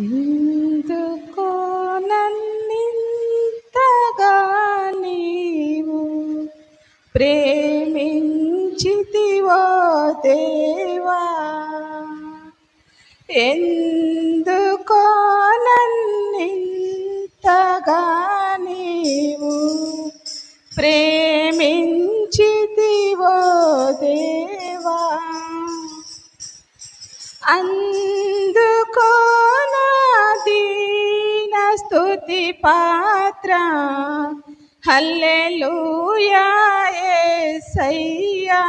ఎందుకో నన్నింతగా నీవు ప్రేమించితివో దేవా? ఎన్ స్తుతి పాత్ర. హల్లెలూయా యేసయ్యా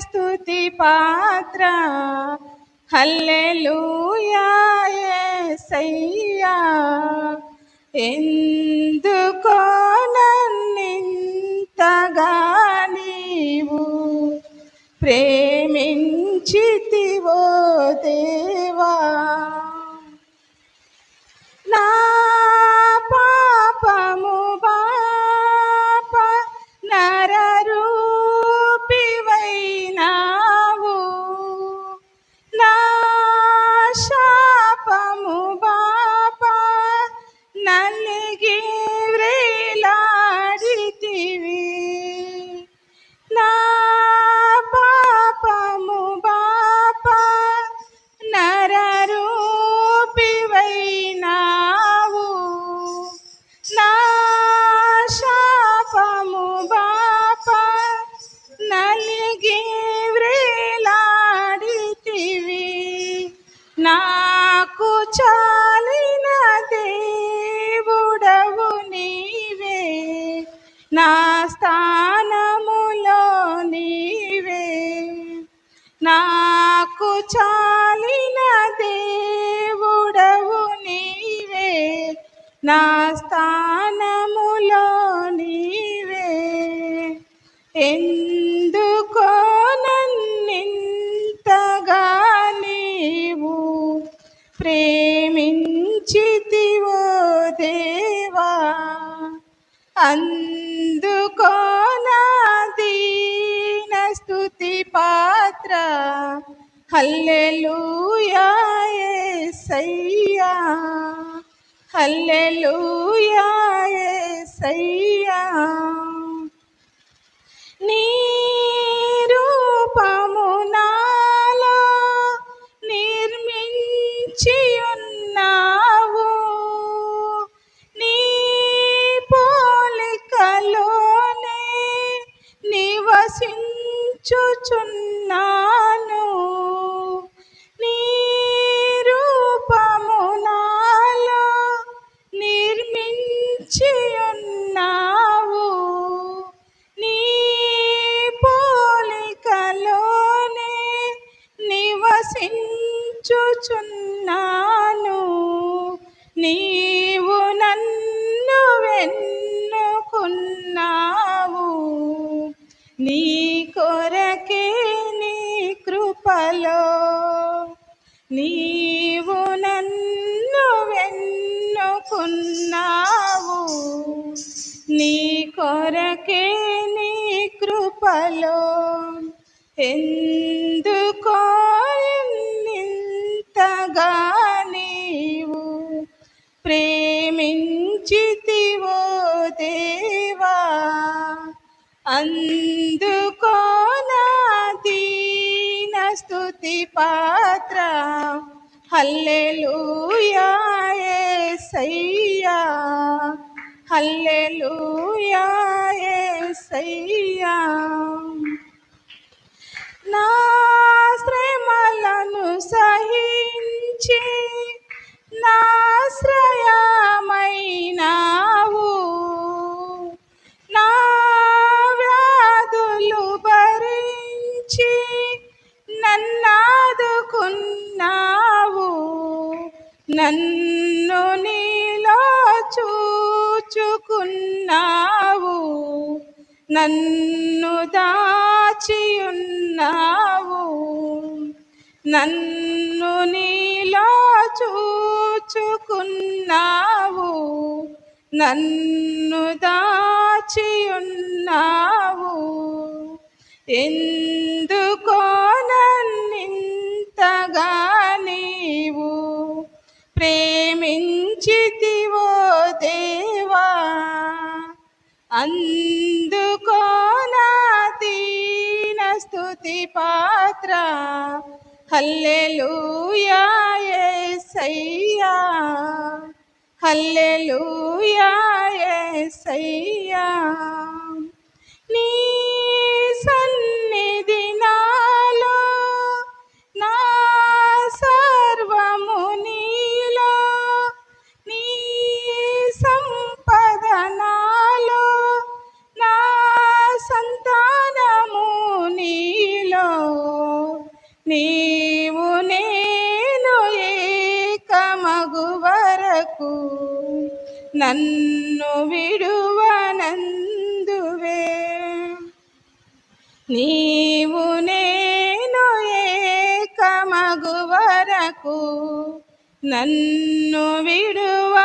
స్తుతి పాత్ర. హల్లెలూయా యేసయ్యా ఎందుకో నన్నింతగా నీవు ప్రే నా స్థానములో నీవే. ఎందుకో నన్నింతగా నీవు ప్రేమించితివో దేవా. అందుకో నా దీన స్తుతి పాత్ర. హల్లెలూయా యేసయ్యా హల్లెలూయా యేసయ్యా నీ రూపము నాలో నిర్మించి ఉన్నావు నీ పోలికలోనే నివసించుచున్నా కొరకే నీ కృపలో ఎందుకో నింతగా నీవు ప్రేమించితివో దేవా? అందుకో నా దీన స్థుతి పాత్ర. హల్లెలూయా ఏ సయ్యా హల్లెలూయా యేసయ్యా నా శ్రమలను సహించి నాశ్రయా దాచుకున్నావు నన్ను దాచియున్నావు నన్ను నీలో చూచుకున్నావు నన్ను దాచియున్నావు. ఎందు అందుకోనాతీనస్తుతి పాత్ర. హల్లెలూయా యేసయ్యా నన్ను విడువనందువే. నీవు నేను ఏకమగు వరకు నన్ను విడువనందువే.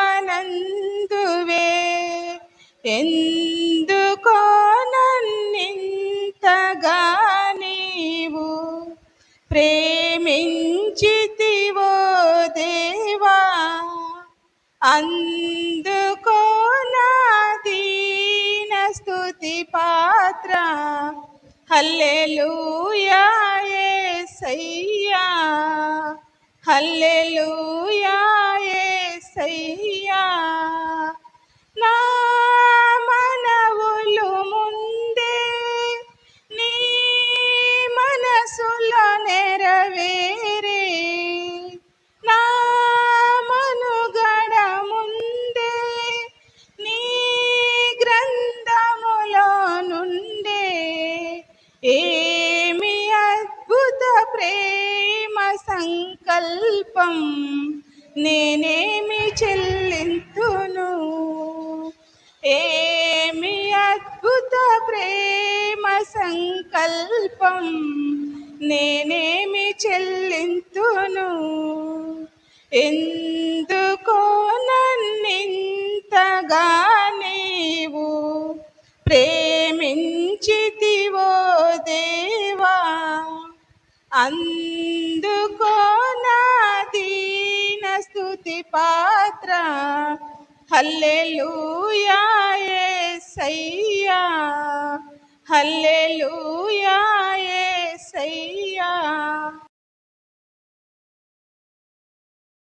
ఎందుకో నన్నింతగా నీవు ప్రేమించితివో దేవా. అందు పాత్ర. హల్లెలూయా యేసయ్యా హల్లెలూయా యేసయ్యా నేనేమి చెల్లింతును? ఏమి అద్భుత ప్రేమ సంకల్పం నేనేమి చెల్లింతును? ఎందు స్థుతి పాత్ర. హల్లెలూయాయే సయ్యా హల్లెలూయాయే సయ్యా